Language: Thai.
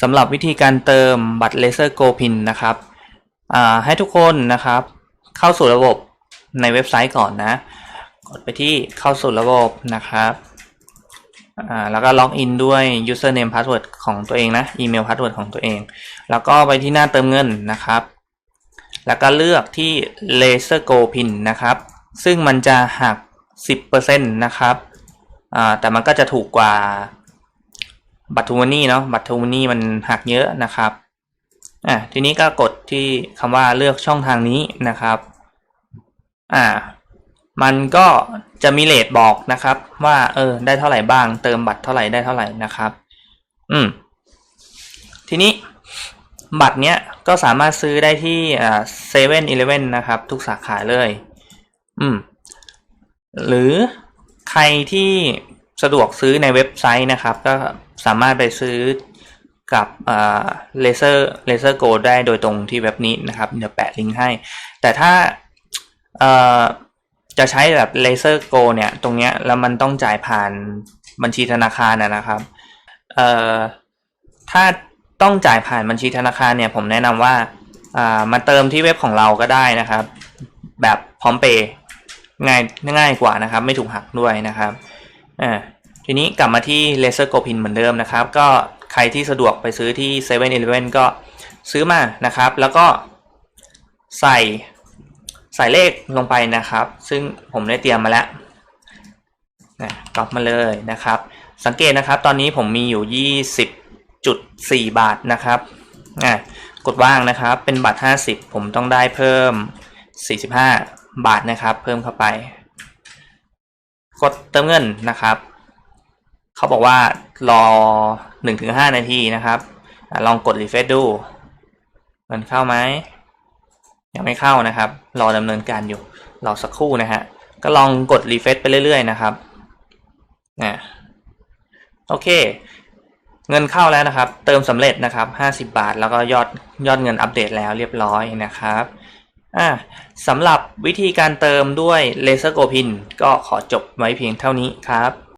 สำหรับวิธีการเติมบัตรเลเซอร์โกพินนะครับให้ทุกคนนะครับ เข้าสู่ระบบในเว็บไซต์ก่อนนะ กดไปที่เข้าสู่ระบบนะครับแล้วก็ล็อกอินด้วย username password ของตัวเองนะ อีเมล password ของตัวเอง แล้วก็ไปที่หน้าเติมเงินนะครับ แล้วก็เลือกที่ laser go pin นะครับ ซึ่งมันจะหัก 10%นะครับแต่มันก็จะถูกกว่า บัตรทูมันนี่เนาะบัตรทูมันนี่มันหักเยอะนะครับอะทีนี้ก็กดที่คำว่าเลือกช่องทางนี้นะครับอ่ามันก็จะมีเลทบอกนะครับ ว่าเออได้เท่าไหร่บ้าง เติมบัตรเท่าไหร่ได้เท่าไหร่นะครับ อืม ทีนี้บัตรเนี้ยก็สามารถซื้อได้ที่อ่าเซเว่นอีเลฟเว่นนะครับ ทุกสาขาเลย อืม หรือใครที่ สะดวกซื้อในเว็บไซต์นะครับ ก็สามารถไปซื้อกับเลเซอร์เลเซอร์โกได้โดยตรงที่เว็บนี้นะครับ เดี๋ยวแปะลิงก์ให้ แต่ถ้าจะใช้แบบเลเซอร์โกเนี่ย ตรงเนี้ยแล้วมันต้องจ่ายผ่านบัญชีธนาคารนะนะครับเอ่อถ้าต้องจ่ายผ่านบัญชีธนาคารเนี่ย ผมแนะนำว่าอ่ามาเติมที่เว็บของเราก็ได้นะครับ แบบพร้อมเปย์ง่ายง่ายกว่านะครับ ไม่ถูกหักด้วยนะครับ อ่าทีนี้กลับมาที่ Laser Go Pin เหมือนเดิมนะครับ ก็ใครที่สะดวกไปซื้อที่7 e เ e ่ e อก็ซื้อมานะครับ แล้วก็ใส่ใส่เลขลงไปนะครับ ซึ่งผมได้เตรียมมาแล้วนะก๊อปมาเลยนะครับ สังเกตนะครับ ตอนนี้ผมมีอยู่ 20.4 บาทนะครับอะกดว่างนะครับ เป็นบัตร50 ผมต้องได้เพิ่ม 45 บาทนะครับ เพิ่มเข้าไป กดเติมเงินนะครับ เขาบอกว่ารอ 1-5 นาทีนะครับอลองกดรีเฟรชดูเงินเข้าไหมยังไม่เข้านะครับ รอดำเนินการอยู่ รอสักครู่นะฮะ ก็ลองกดรีเฟรชไปเรื่อยๆนะครับนะโอเค เงินเข้าแล้วนะครับ เติมสำเร็จนะครับ 50 บาท แล้วก็ยอดยอดเงินอัปเดตแล้วเรียบร้อยนะครับ อ่าสำหรับวิธีการเติมด้วยเลเซอร์โกพินก็ขอจบไว้เพียงเท่านี้ครับ